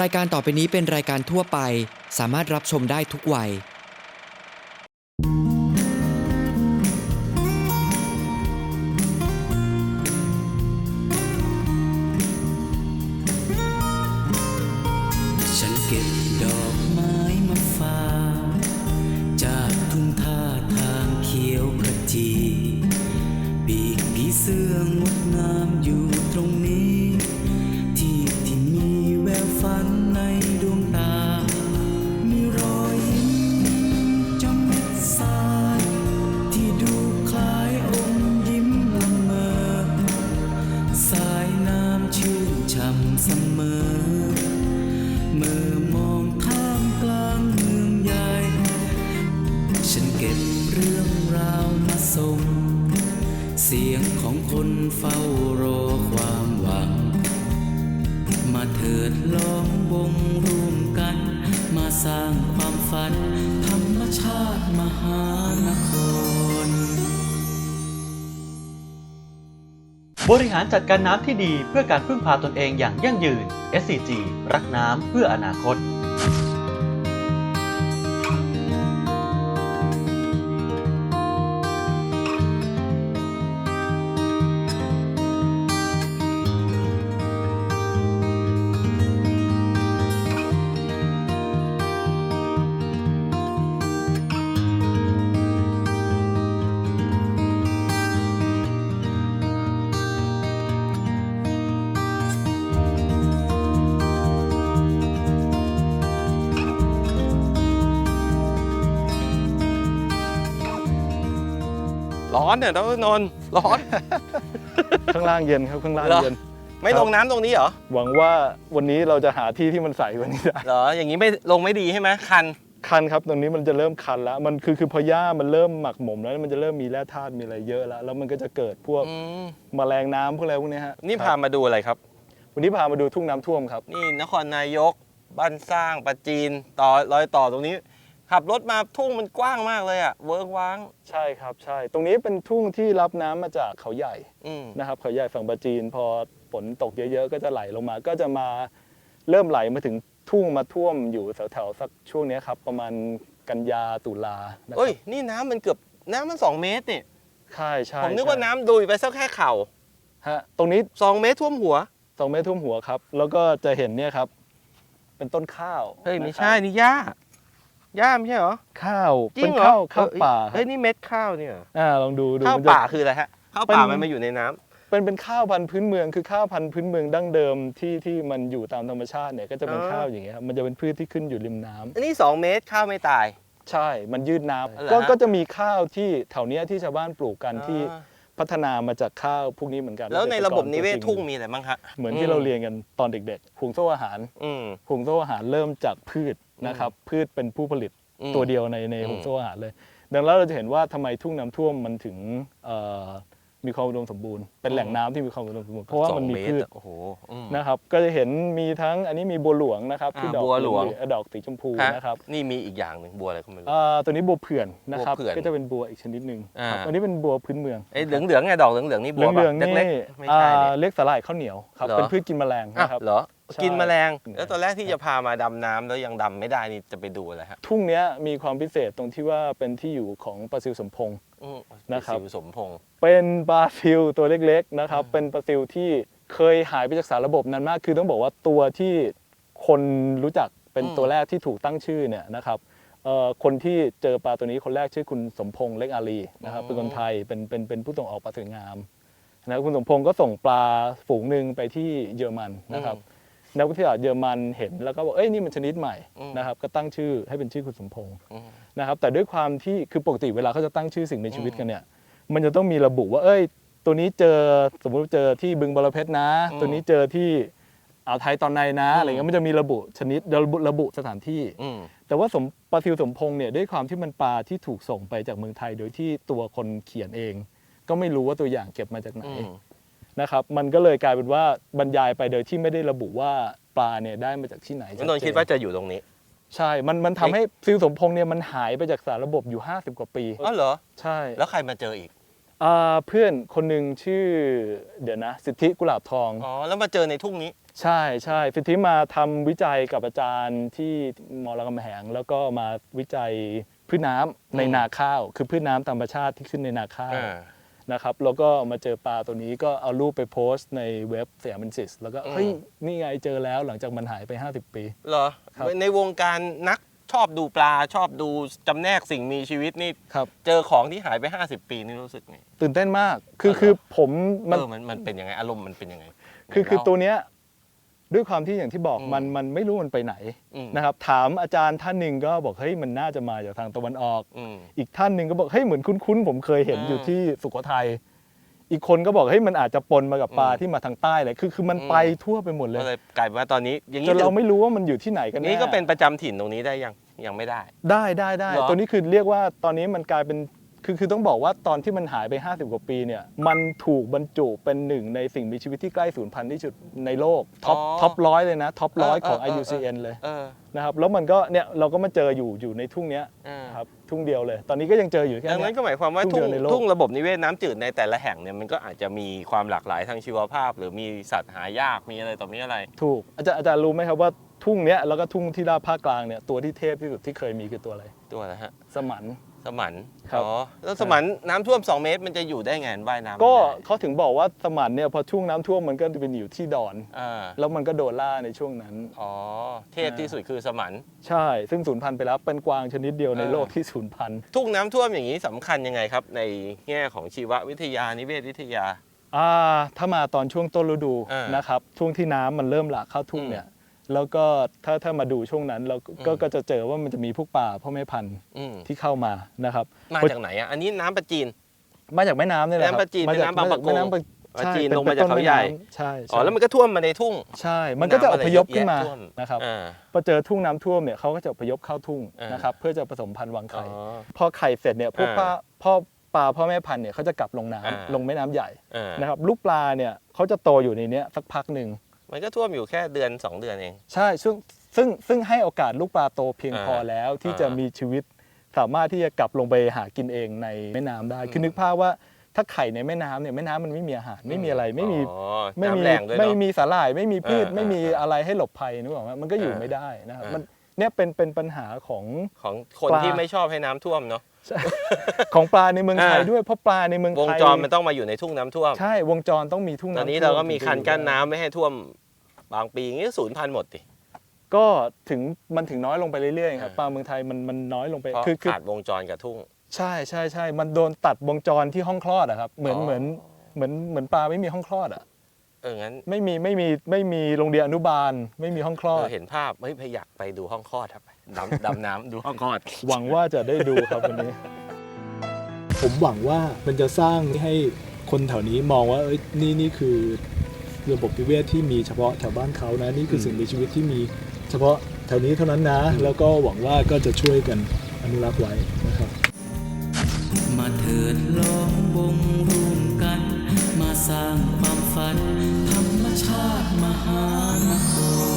รายการต่อไปนี้เป็นรายการทั่วไป สามารถรับชมได้ทุกวัย ฉันเก็บดอก เฝ้ารอความหวัง มาเถิดล้อมวงร่วมกัน มาสร้างความฝัน ธรรมชาติมหานคร บริหารจัดการน้ำที่ดีเพื่อการพึ่งพาตนเองอย่างยั่งยืน SCG รักน้ำเพื่ออนาคต ร้อนเนี่ยน้องนนท์ร้อน ข้างล่างเย็นครับข้างล่างเหรอ เย็น ไม่ลงน้ำตรงนี้เหรอ หวังว่าวันนี้เราจะหาที่ที่มันใสกว่านี้ได้เหรอ อย่างนี้ไม่ลงไม่ดีใช่ไหมคัน คันครับตรงนี้มันจะเริ่มคันแล้วมันคือคือพอหญ้ามันเริ่มหมักหมมแล้วมันจะเริ่มมีแร่ธาตุมีอะไรเยอะแล้วแล้วมันก็จะเกิดพวกอืมแมลงน้ำพวกอะไรพวกนี้ฮะนี่คพารับมาดูอะไรครับ วันนี้พามาดูทุ่งน้ำท่วมครับ นี่นครนายก บ้านสร้างปะจีนต่อรอยต่อตรงนี้ ขับรถมาทุ่งมันกว้างมากเลยอะเวิร์กว้าง ใช่ครับใช่ ตรงนี้เป็นทุ่งที่รับน้ำมาจากเขาใหญ่อืมนะครับ เขาใหญ่ฝั่งปราจีน พอฝนตกเยอะๆ ก็จะไหลลงมา ก็จะมาเริ่มไหลมาถึงทุ่งมาท่วมอยู่แถวๆสักช่วงเนี้ยครับ ประมาณกันยาตุลานะคเอ้รัยบนี่น้ำมันเกือบน้ำมันสองเมตรนี่ใช่ใช่ผมนึกว่าใช่น้ำดุยไปสักแค่เข่าฮะตรงนี้สองเมตรท่วมหัว สองเมตรท่วมหัวครับ แล้วก็จะเห็นเนี่ยครับ เป็นต้นข้าวเฮ้ย ไม่นะครับใช่นี่หญ้า หญ้าไม่ใช่เหรอ ข้าวจริเป็งนเหรอข้าวข้าวเอ้ยป่าเฮ้ยนี่เม็ดข้าวเนี่ยเหรออ่าลองดูดูข้าวมันจะ ป่าคืออะไรฮะข้าวป่าเป็น มันมาอยู่ในน้ำ เป็นเป็นข้าวพันธุ์พื้นเมืองคือข้าวพันธุ์พื้นเมืองดั้งเดิมที่ที่มันอยู่ตามธรรมชาติเนี่ยก็จะเป็นอ๋อ ข้าวอย่างเงี้ยครับมันจะเป็นพืชที่ขึ้นอยู่ริมน้ำอันนี้สองเมตรข้าวไม่ตาย ใช่ มันยืดน้เหรอำก็ฮะ ก็จะมีข้าวที่แถวเนี้ยที่ชาวบ้านปลูกกันที่อ่าพัฒนามาจากข้าวพวกนี้เหมือนกันแล้วในระบบนิเวศกษตรกรทุ่งตัวจริมีอะไรบ้างฮะเหมือนที่เราเรียนกันตอนเด็กๆห่วงโซ่อาหารอืม ห่วงโซ่อาหารเริ่มจากพืช นะครับพืชเป็นผู้ผลิตอืมตัวเดียวในในอืมห่วงโซ่อาหารเลย ดังนั้นเราจะเห็นว่าทำไมทุ่งน้ำท่วมมันถึงเอ่อมีความอุดมสมบูรณ์เป็นแหล่งน้ำที่มีความอุดมสมบูรณ์เพราะว่ามันมีสองพืชอะโอ้โหอืม นะครับ ก็จะเห็นมีทั้งอันนี้มีบัวหลวงนะครับอ่าที่ดอกบัวหลวง เอ่อดอกสีชมพูฮะนะครับนี่มีอีกอย่างหนึ่งบัวอะไรก็ไม่รู้ อ่าตัวนี้บัวเผื่อนนะครับบัวเผื่อนก็จะเป็นบัวอีกชนิดหนึ่งอ่าครับอันนี้เป็นบัวพื้นเมืองไอ้เหลืองเหลืองๆไงดอกเหลืองเหลืองๆนี่เหบัวลืองๆแบบนี่เล็กๆไม่อ่าใช่เนี่ยเรียกสาหร่ายข้าวเหนียวครับเหรอ เป็นพืชกินแมลงอะนะครับ เหรอใช่ กินแมลงอืมแล้วตอนแรกที่จะพามาดำน้ำแล้วยังดำไม่ได้นี่จะไปดูอะไรฮะทุ่งเนี้ยมีความพิเศษตรงที่ว่าเป็นที่อยู่ของปลาซิลสมพงษ์ อืมนะครับ สิวสมพงษ์เป็นปลาซิลตัวเล็กๆนะครับอืมเป็นปลาซิลที่ เคยหายไปจากสารระบบนานมาก คือต้องบอกว่าตัวที่คนรู้จักเป็นตัวแรกที่ถูกตั้งชื่อเนี่ยนะครับเอ่อคนที่เจอปลาตัวนี้คนแรกชื่อคุณสมพงษ์เล็กอารีนะครับเป็นคนไทยเป็นเป็นเป็นผู้ส่งออกปลาสวยงามนะคุณสมพงษ์ก็ส่งปลาฝูงหนึ่งไปที่เยอรมันนะครับนักวิทยาศาสตร์เยอรมันเห็นแล้วก็บอกเอ้ยนี่มันชนิดใหม่อืมนะครับก็ตั้งชื่อให้เป็นชื่อคุณสมพงษ์อืมนะครับแต่ด้วยความที่คือปกติเวลาเขาจะตั้งชื่อสิ่งในชีวิตกันเนี่ยมันจะต้องมีระบุว่าเอ้ย ตัวนี้เจอสมมุติเจอที่บึงบรเพชรนะ อืมตัวนี้เจอที่อ่าวไทยตอนในนะอืมอะไรเงี้ยมันจะมีระบุชนิดระบุระบุสถานที่ อืม แต่ว่าสมปลาซิวสมพงษ์เนี่ยด้วยความที่มันปลาที่ถูกส่งไปจากเมืองไทย โดยที่ตัวคนเขียนเอง ก็ไม่รู้ว่าตัวอย่างเก็บมาจากไหน อืม นะครับมันก็เลยกลายเป็นว่าบรรยายไปโดยที่ไม่ได้ระบุว่าปลาเนี่ยได้มาจากที่ไหนนนท์คิดว่าจะอยู่ตรงนี้ใช่ มันมันทำให้ซิวสมพงษ์เนี่ยมันหายไปจากสารระบบอยู่ 50 กว่าปี อ๋อเหรอ ใช่ แล้วใครมาเจออีก อ่าเพื่อนคนหนึ่งชื่อเดี๋ยวนะ สิทธิกุหลาบทอง อ๋อ แล้วมาเจอในทุ่งนี้ ใช่ใช่ฟิทิมาทำวิจัยกับอาจารย์ที่มอรามคำแหง แล้วก็มาวิจัยพืชน้ำในอืม นาข้าว คือพืชน้ำธรรมชาติที่ขึ้นในนาข้าวอ่านะครับแล้วก็มาเจอปลาตัวนี้ก็เอารูปไปโพสต์ในเว็บสยามเบนซิสแล้วก็อืมเฮ้ยนี่ไงเจอแล้วหลังจากมันหายไป 50 ปี เหรอ ครับ ในวงการนัก ชอบดูปลาชอบดูจำแนกสิ่งมีชีวิตนี่ครับเจอของที่หายไป 50 ปีนี่รู้สึกไงตื่นเต้นมากคืออ๋อเหรอคือผมมันเออมันมันเป็นยังไงอารมณ์มันเป็นยังไงคือคือไหนเล่าตัวเนี้ยด้วยความที่อย่างที่บอกอืมมันมันไม่รู้มันไปไหนอืมนะครับถามอาจารย์ท่านหนึ่งก็บอกเฮ้ยมันน่าจะมาจากทางตะวันออกอืมอีกท่านหนึ่งก็บอกเฮ้ยเหมือนคุ้นๆผมเคยเห็นอ่าอยู่ที่สุโขทัยอีกคนก็บอกเฮ้ยมันอาจจะปนมากับปลาอืมที่มาทางใต้เลยคือคือมันอืมไปทั่วไปหมดเลยก็เลยกลายเป็นว่าตอนนี้อย่างจนี้นเราไม่รู้ว่ามันอยู่ที่ไหนกันแน่นี่ก็เป็นประจำถิ่นตรงนี้ได้ยัง ยังไม่ได้ ได้ได้ได้เหรอ ตัวนี้คือเรียกว่าตอนนี้มันกลายเป็นคือคือต้องบอกว่าตอนที่มันหายไป 50 กว่าปีเนี่ยมันถูกบรรจุเป็นหนึ่งในสิ่งมีชีวิตที่ใกล้สูญพันธุ์ที่สุดในโลกท็อปท็อปร้อยเลยนะท็อปร้อยของ IUCN เลยเออนะครับแล้วมันก็เนี่ยเราก็มาเจออยู่อยู่ในทุ่งเนี้ยเออครับทุ่งเดียวเลย ตอนนี้ก็ยังเจออยู่แค่ดังเนี้นั้ยนก็หมายความว่าทุ่ทุ่งงเดียวในโลก ทุ่งระบบนิเวศน้ำจืดในแต่ละแห่งเนี่ยมันก็อาจจะมีความหลากหลายทางชีวภาพ หรือมีสัตว์หายากมีอะไรต่อมีอะไร ถูกอาจารย์อาจารย์รู้ไหมครับว่า ทุ่งเนี้ยแล้วก็ทุ่งที่ราบภาคกลางเนี่ยตัวที่เทพที่สุดที่เคยมีคือตัวอะไรตัวอะไรฮะสมัน สมันครับ อ๋อแล้วสมันน้ำท่วม 2 เมตรมันจะอยู่ได้ไงว่ายน้ำก็ไม่ได้เขาถึงบอกว่าสมันเนี่ยพอช่วงน้ำท่วมมันก็เป็นอยู่ที่ดอน อ่าแล้วมันก็โดนล่าในช่วงนั้น อ๋อ เทพที่สุดคือสมัน ใช่ ซึ่งสูญพันธุ์ไปแล้วเป็นกวางชนิดเดียวในอ่าโลกที่สูญพันธุ์ ทุ่งน้ำท่วมอย่างนี้สำคัญยังไงครับ ในแง่ของชีววิทยานิเวศวิทยา อ่าถ้ามาตอนช่วงต้นฤดูอ่านนะครับช่วงที่น้ำมันเริ่มหลากเข้าทุ่งอืมเนี่ย แล้วก็ถ้าถ้ามาดูช่วงนั้นเราก็อืมก็จะเจอว่ามันจะมีพวกป่าพ่อแม่พันธุ์อืมที่เข้ามานะครับมาจากไหนอะอันนี้น้ำประจีน มาจากแม่น้ำนี่แหละครับแม่น้ำปลาจีนมาจากแม่น้ำบางปะกงแม่น้ำปลาปลาใช่จีนเป็นลงมาจากต้นเขาใหญ่แม่น้ำใช่ใช่อ๋อแล้วมันก็ท่วมมาในทุ่ง ใช่ มันก็จะอพยพขึ้นมาำอะไรเยอะแยะท่วนะครับ อ่า พอเจอทุ่งน้ำท่วมเนี่ยเขาก็จะอพยพเข้าทุ่งอ่าน นะครับเพื่อจะผสมพันธุ์วางอ๋ไข่อ พอไข่เสร็จเนี่ยพวกอ่าปลาพ่อปลาพ่อแม่พันธุ์เนี่ยเขาจะกลับลงน้ำอ่า ลงแม่น้ำใหญ่อ่านะครับลูกปลาเนี่ยเขาจะโตอยู่ในเนี้ยสักพักหนึ่ง มันก็ท่วมอยู่แค่เดือน 2 เดือนเอง ใช่ซึ่งซึ่งซึ่งให้โอกาสลูกปลาโตเพียงอ่าพอแล้วที่อ่าจะมีชีวิตสามารถที่จะกลับลงไปหากินเองในแม่น้ำได้คือนึกภาพว่าถ้าไข่ในแม่น้ำเนี่ยแม่น้ำมันไม่มีอาหารไม่มีอะไรไม่มีอ๋อไม่มีน้ำแรงด้วยไม่เนาะมีสาหร่ายไม่มีพืชอ่าไม่มีอ่าอะไรให้หลบภัยนึกออกไหมมันก็อยู่อ่าไม่ได้นะครับอ่ามัมันเนี่ยเป็นเป็นปัญหาของของคนปลาที่ไม่ชอบให้น้ำท่วมเนาะของปลาในเมืองไทยอ่าด้วยเพราะปลาในเมืองวงไทยจรมันต้องมาอยู่ในทุ่งน้ำท่วมใช่วงจรต้องมีทุ่งตน้ำอนนี้ท่วเราก็มีถึงจะคันกั้นอยู่ได้น้ำไม่ให้ท่วม บางปีอย่างนี้ศูนย์พันหมดดิ ก็ถึงมันถึงน้อยลงไปเรื่อยๆครับอ่า ปลาเมืองไทยมันมันน้อยลงไปเพราะคือคือขาดวงจรกับทุ่ง ใช่ใช่ใช่มันโดนตัดวงจรที่ห้องคลอดอะครับเหมือนอ๋อ เหมือนเหมือนเหมือนปลาไม่มีห้องคลอดอะเอองั้นไม่มีไม่มีไม่มีโรงเรียนอนุบาล ไม่มีห้องคลอเอด อเห็นภาพเฮ้ยพอยากไปดูห้องคลอดครับไปดำดำน้ำดูห้องคลอด หวังว่าจะได้ดูครับวันนี้ ผมหวังว่ามันจะสร้างให้คนแถวนี้มองว่าเอ้ยนี่นี่คือ ระบบนิเวศที่มีเฉพาะแถวบ้านเขานะนี่คือสิ่งมีชีวิตที่มีเฉพาะแถวนี้เท่านั้นนะ แล้วก็หวังว่าก็จะช่วยกันอนุรักษ์ไว้นะครับ มาเถิดล้อมวงร่วมกัน มาสร้างความฝันธรรมชาติมหานคร